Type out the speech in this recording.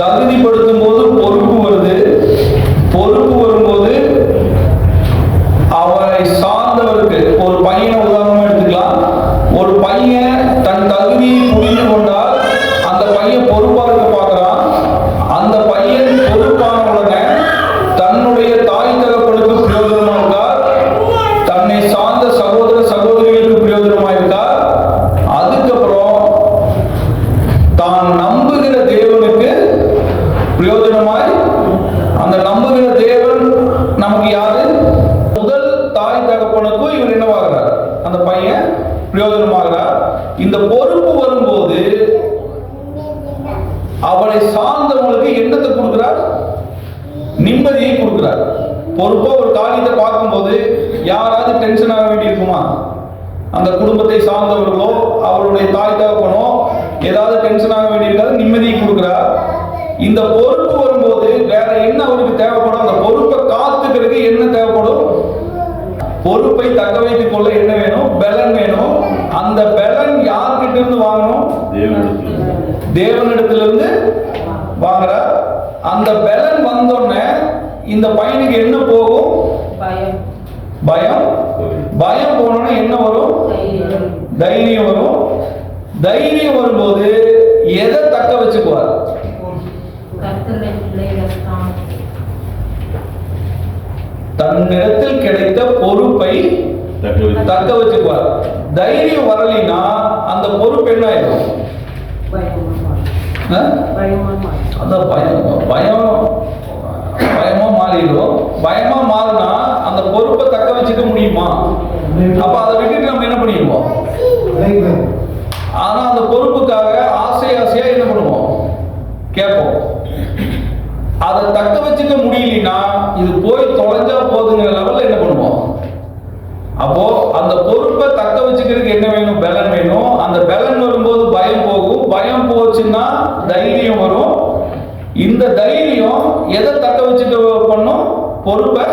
தகுதிப்படுத்தும் போது பொறுப்பு வருது. பொறுப்பு வரும்போது அவரை சார்ந்தவருக்கு ஒரு பையனை உதாரணமா எடுத்துக்கலாம். ஒரு பையன் தன் தகுதியை புரிந்து கொண்டால் அந்த பையன் பொறுப்பா இருக்க பார்க்கிறான். அந்த பையன் பொறுப்பான உடனே தன்னுடைய தாய் தகப்பனுக்கு பிரயோஜனமாக இருந்தால் தன்னை சார்ந்த சகோதர பிரயோஜனமாய் அந்த நம்புகிற தேவன் நமக்கு யாரு முதல் தாய் தகப்பனுக்கும் இவர் என்னவாகிறார்? அந்த பையன் பிரயோஜனமாகிறார். இந்த பொறுப்பு வரும்போது அவளை சார்ந்தவங்களுக்கு என்னத்தை கொடுக்கிறார்? நிம்மதியை கொடுக்கிறார். பொறுப்பா ஒரு காரியத்தை பார்க்கும்போது யாராவது டென்ஷன் ஆக வேண்டியிருக்குமா? அந்த குடும்பத்தை சார்ந்தவர்களோ அவருடைய தாய் தகப்பனோ ஏதாவது டென்ஷன் ஆக வேண்டியிருக்காது நிம்மதியை கொடுக்கிறார். இந்த பொறுப்பு வரும்போது வேற என்ன அவருக்கு தேவைப்படும்? அந்த பொறுப்பை காத்துக்கிறதுக்கு என்ன தேவைப்படும்? பொறுப்பை தக்க வைத்துக் கொள்ள என்ன வேணும்? பலன் வேணும். அந்த பலன் யார்கிட்ட இருந்து வாங்கணும்? தேவனிடத்திலிருந்து வாங்குறார். அந்த பலன் வந்தோடனே இந்த பையனுக்கு என்ன போகும்? பயம். பயம். போனோடனே என்ன வரும்? தைரியம். வரும். தைரியம் வரும்போது எதை தக்க வச்சுக்குவார் கர்த்தருடைய பிள்ளைகள் தான் தன்னிடத்தில் கிடைத்த பொறுப்பை தக்க வச்சுக்குவார். தைரியம் வரலைன்னா அந்த பொறுப்பு என்ன ஆயிடும் ஆ? அதான் பயம் பயம் பயமா மாறிடும். பயமா மாறினா அந்த பொறுப்பை தக்க வச்சுக்க முடியுமா? அப்ப அதை விட்டுட்டு நம்ம என்ன பண்ணிடுவோம்? ஆனா அந்த பொறுப்புக்காக ஆசை ஆசையா என்ன பண்ணுவோம்? கேட்போம். அதை தக்க வச்சுக்க முடியலனா இது போய் தொலைஞ்சா போதுங்கிற லெவல்ல என்ன பண்ணுவோம் அப்போ அந்த பொறுப்பை தக்க வச்சுக்கிறதுக்கு என்ன வேணும்? பலன் வேணும். அந்த பலன் வரும்போது பயம் போகும். பயம் போச்சுன்னா தைரியம் வரும். இந்த தைரியம் எதை தக்க வச்சுக்க பண்ணும்? பொறுப்பை